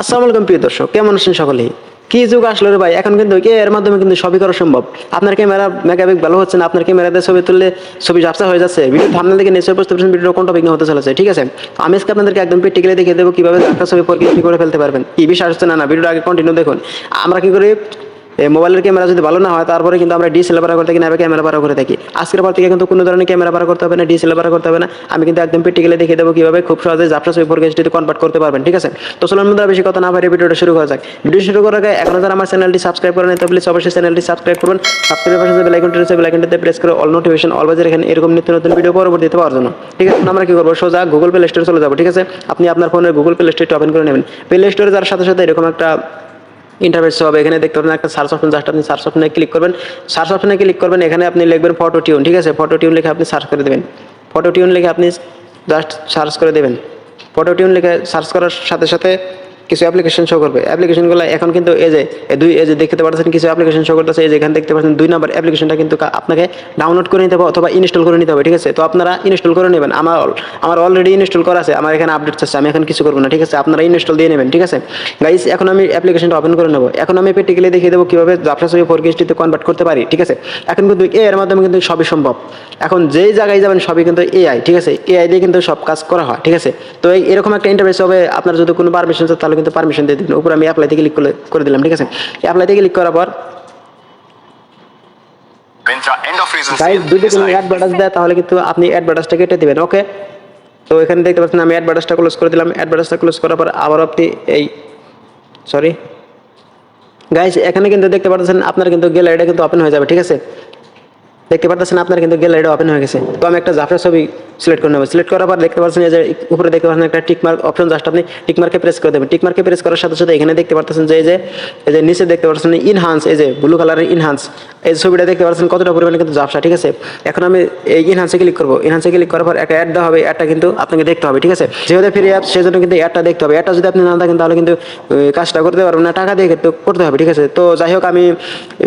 আসসালামু আলাইকুম, প্রিয় দর্শক। কেমন আছেন সকলেই? কি যুগ আসলো রে ভাই? এখন কিন্তু এর মাধ্যমে কিন্তু সবই করা সম্ভব। আপনার ক্যামেরা মেগাপিক ভালো হচ্ছে না, আপনার ক্যামেরাতে ছবি তুললে ছবি ঝাপসা হয়ে যাচ্ছে। ভিডিও থামনে দেখে নিশ্চয় বুঝতে পারছেন ভিডিও কোন টপিক হতে চলেছে, ঠিক আছে? তো আমি আজকে আপনাদেরকে একদম প্র্যাকটিক্যালি দেখিয়ে দেবো কীভাবে একটা ছবি পর কি করে ফেলতে পারবেন। কি বিষয় আসছে না না, ভিডিওটা আগে কন্টিনিউ দেখুন। আমরা কি করি? মোবাইলের ক্যামেরা যদি ভালো না হয়, তারপরে কিন্তু আমরা ডিএসএলআর করতে থাকি না ক্যামেরা ব্যবহার করে থাকি। আজকের পর থেকে কিন্তু কোনো ধরনের ক্যামেরা ব্যবহার করতে হবে না ডিএসএলআর ব্যবহার করতে হবে না। আমি কিন্তু একদম প্র্যাকটিক্যালি দেখিয়ে দেবো কীভাবে খুব সহজে জাপসা ছবি ফোর কেজিতে কনভার্ট করতে পারবেন, ঠিক আছে? তো চলুন বন্ধুরা, বেশি কথা না পারি ভিডিওটা শুরু করা যাক। ভিডিও শুরু করার আগে এখন যারা আমার চ্যানেলটি সাবস্ক্রাইব করেন, তো প্লিজ অবশ্যই চ্যানেলটি সাবস্ক্রাইব করবেন সাবস্ক্রাইব পাশে বেল আইকনটি রয়েছে বেল আইকনটিতে প্রেস করে অল নোটিফিকেশন অল বাজে এখানে এরকম নিত্য নতুন ভিডিও পরবর্তীতে পাওয়ার জন্য। ঠিক আছে? আমরা কি করব? সোজা গুগল প্লে স্টোরে চলে যাব, ঠিক আছে? আপনি আপনার ফোনের গুগল প্লে স্টোরটি ওপেন করে নেবেন। প্লে স্টোরে যাওয়ার সাথে সাথে এরকম একটা ইন্টারফেস হবে। এখানে দেখতে পাবেন একটা সার্চ অপশন জাস্ট আপনি সার্চ অপশনে ক্লিক করবেন। সার্চ অপশনে ক্লিক করবেন, এখানে আপনি লিখবেন ফটো টিউন ঠিক আছে? ফটো টিউন লিখে আপনি সার্চ করে দেবেন। ফটো টিউন লিখে আপনি জাস্ট সার্চ করে দেবেন। ফটো টিউন লিখে সার্চ করার সাথে সাথে কিছু অ্যাপ্লিকেশন শো করবে। অ্যাপ্লিকেশনগুলো এখন কিন্তু এই যে দুই, এই যে দেখতে পাচ্ছেন কিছু অ্যাপ্লিকেশন শো করতেছে, এই যে এখানে দেখতে পাচ্ছেন দুই নাম্বার অ্যাপ্লিকেশনটা কিন্তু আপনাকে ডাউনলোড করে নিতে হবে অথবা ইনস্টল করে নিতে হবে, ঠিক আছে? তো আপনারা ইনস্টল করে নেবেন। আমার আমার অলরেডি ইনস্টল করা আছে, আমার এখানে আপডেট চাচ্ছে, আমি এখন কিছু করব না, ঠিক আছে? আপনারা ইনস্টল দিয়ে নেবেন, ঠিক আছে? গাইস এখন আমি অ্যাপ্লিকেশনটা ওপেন করে নেব। এখন আমি প্র্যাকটিক্যালি দেখিয়ে দেবো কীভাবে জাপসা ছবি ফোর কেসটিতে কনভার্ট করতে পারি, ঠিক আছে? এখন কিন্তু এ এর মাধ্যমে কিন্তু সবই সম্ভব। এখন যেই জায়গায় যাবেন, সবই কিন্তু এআই ঠিক আছে? এআই দিয়ে কিন্তু সব কাজ করা হয়, ঠিক আছে? তো এরকম একটা ইন্টারভেস হবে, আপনার যদি কোনো পারমিশন তাহলে কিন্তু পারমিশন দিয়ে দিবেন উপরে আমি অ্যাপ্লাইতে ক্লিক করে দিলাম ঠিক আছে? অ্যাপ্লাইতে ক্লিক করার পর গাইজ যদি কোনো অ্যাডভার্টাইজ দেয় তাহলে কিন্তু আপনি অ্যাডভার্টাইজটা কেটে দেবেন ওকে তো এখানে দেখতে পাচ্ছেন আমি অ্যাডভার্টাইজটা ক্লোজ করে দিলাম। অ্যাডভার্টাইজটা ক্লোজ করার পর আবার আপনি এই সরি গাইজ এখানে কিন্তু দেখতে পাচ্ছেন আপনার কিন্তু গ্যালারিটা কিন্তু ওপেন হয়ে যাবে ঠিক আছে? দেখতে পাচ্ছেন আপনার কিন্তু গ্যালারিটা ওপেন হয়ে গেছে। তো আমি একটা জাফরা ছবি সিলেক্ট করে নেব সিলেক্ট করার পর দেখতে পাচ্ছেন যে উপরে দেখতে পাচ্ছেন একটা টিক মার্ক অপশন জাস্ট আপনি টিক মার্কে প্রেস করে দেবেন। টিক মার্কে প্রেস করার সাথে সাথে এখানে দেখতে পাচ্ছেন যে এই যে এই যে নিচে দেখতে পাচ্ছেন ইনহান্স এই যে ব্লু কালারের ইনহান্স এই ছবিটা দেখতে পাচ্ছেন কতটা পরিমাণে কিন্তু জাফসা ঠিক আছে? এখন আমি এই ইনহান্সে ক্লিক করব। ইনহান্সে ক্লিক করার পর একটা অ্যাড দেওয়া হবে। অ্যাডটা কিন্তু আপনাকে দেখতে হবে, ঠিক আছে? যেহেতু ফ্রি অ্যাপ সেই জন্য কিন্তু অ্যাডটা দেখতে হবে। অ্যাডটা যদি আপনি না থাকেন তাহলে কিন্তু কাজটা করতে পারবেন না। টাকা দিয়ে কিন্তু করতে হবে, ঠিক আছে? তো যাই হোক, আমি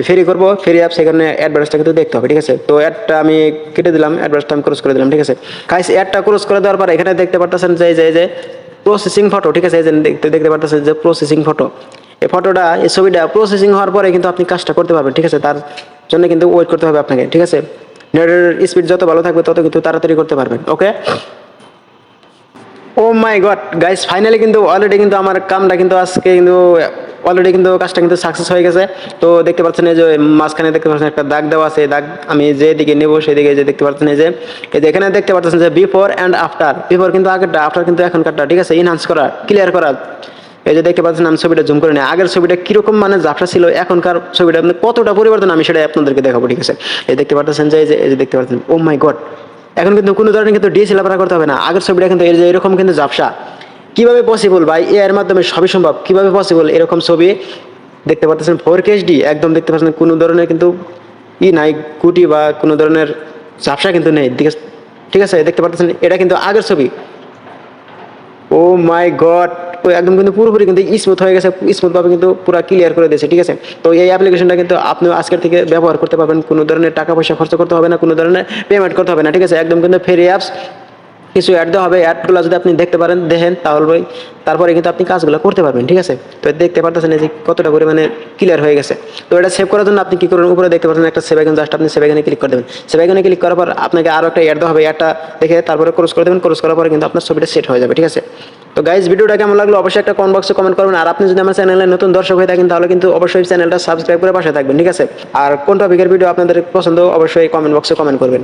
ফেরি করব। ফেরি অ্যাপ সেখানে অ্যাডভার্টাইজটা কিন্তু দেখতে হবে, ঠিক আছে? তো অ্যাডটা আমি কেটে দিলাম। অ্যাডভার্টাইজটা আমি ক্রস করে দিলাম, ঠিক আছে? গাইস অ্যাডটা ক্রস করে দেওয়ার পর এখানে দেখতে পারতেছেন যে যে যে প্রসেসিং ফটো ঠিক আছে? এই যে দেখতে দেখতে পারতেছেন যে প্রসেসিং ফটো এই ফটোটা এই ছবিটা প্রসেসিং হওয়ার পরে কিন্তু আপনি কাজটা করতে পারবেন, ঠিক আছে? তার জন্য কিন্তু ওয়েট করতে হবে আপনাকে, ঠিক আছে? নেটের স্পিড যত ভালো থাকবে তত কিন্তু তাড়াতাড়ি করতে পারবেন okay oh my god guys finally কিন্তু অলরেডি কিন্তু আমার কামটা কিন্তু আজকে কিন্তু অলরেডি কিন্তু কাজটা কিন্তু সাকসেস হয়ে গেছে। তো দেখতে পাচ্ছেন এই যে মাঝখানে দেখতে পাচ্ছেন একটা দাগ দেওয়া আছে দাগ আমি যেদিকে নেব সেদিকে যে দেখতে পাচ্ছেন এই যে এই যে এখানে দেখতে পাচ্ছেন যে বিফোর অ্যান্ড আফটার বিফোর কিন্তু আগেরটা আফটার কিন্তু এখনকারটা, ঠিক আছে? ইনহান্স করা ক্লিয়ার করা। এই যে দেখতে পাচ্ছেন আমি ছবিটা জুম করে নিই আগের ছবিটা কীরকম মানে ঝাপসা ছিল, এখনকার ছবিটা আপনি কতটা পরিবর্তন আমি সেটা আপনাদেরকে দেখাবো, ঠিক আছে? এই দেখতে পাচ্ছেন যে, এই যে দেখতে পাচ্ছেন ও মাই গড এখন কিন্তু কোনো ধরনের কিন্তু ডিএসএলআর ব্যবহার করতে হবে না। আগের ছবিটা কিন্তু এরকম কিন্তু ঝাপসা। কীভাবে পসিবল ভাই? এর মাধ্যমে সবই সম্ভব। কীভাবে পসিবল এরকম ছবি? দেখতে পাচ্ছেন ফোর ডি একদম দেখতে পাচ্ছেন কোনো ধরনের কিন্তু ই নাই, কুটি বা কোনো ধরনের ঝাপসা কিন্তু নেই। ঠিক আছে দেখতে পাচ্ছেন এটা কিন্তু আগের ছবি। ও মাই গড একদম কিন্তু পুরোপুরি কিন্তু স্মুথ হয়ে গেছে স্মুথভাবে কিন্তু পুরো ক্লিয়ার করে দিয়েছে, ঠিক আছে? তো এই অ্যাপ্লিকেশনটা কিন্তু আপনি আজকের থেকে ব্যবহার করতে পারবেন, কোনো ধরনের টাকা পয়সা খরচ করতে হবে না, কোনো ধরনের পেমেন্ট করতে হবে না, ঠিক আছে? একদম কিন্তু ফেরি অ্যাপস কিছু অ্যাড দেওয়া হবে অ্যাডগুলো যদি আপনি দেখতে পারেন, দেখেন তাহলে তারপরে কিন্তু আপনি কাজগুলো করতে পারবেন, ঠিক আছে? তো দেখতে পারতেছেন যে কতটা পরিমাণে ক্লিয়ার হয়ে গেছে। তো এটা সেভ করার জন্য আপনি কি করবেন? উপরে দেখতে পাচ্ছেন একটা সেভ আইকন জাস্ট আপনি সেভ আইকনে ক্লিক করে দেবেন। সেভ আইকনে ক্লিক করার পর আপনাকে আরও একটা অ্যাড দেওয়া হবে অ্যাডটা দেখে তারপরে ক্রস করে দেবেন। ক্রস করার পরে কিন্তু আপনার ছবিটা সেট হয়ে যাবে, ঠিক আছে? তো গাইজ ভিডিওটা কেমন লাগল? অবশ্যই একটা কমেন্ট বক্সে কমেন্ট করবেন। আর আপনি যদি আমার চ্যানেলে নতুন দর্শক হয়ে থাকেন, তাহলে কিন্তু অবশ্যই চ্যানেলটা সাবস্ক্রাইব করে পাশে থাকবেন, ঠিক আছে? আর কোন টপিকের ভিডিও আপনাদের পছন্দ, অবশ্যই কমেন্ট বক্সে কমেন্ট করবেন।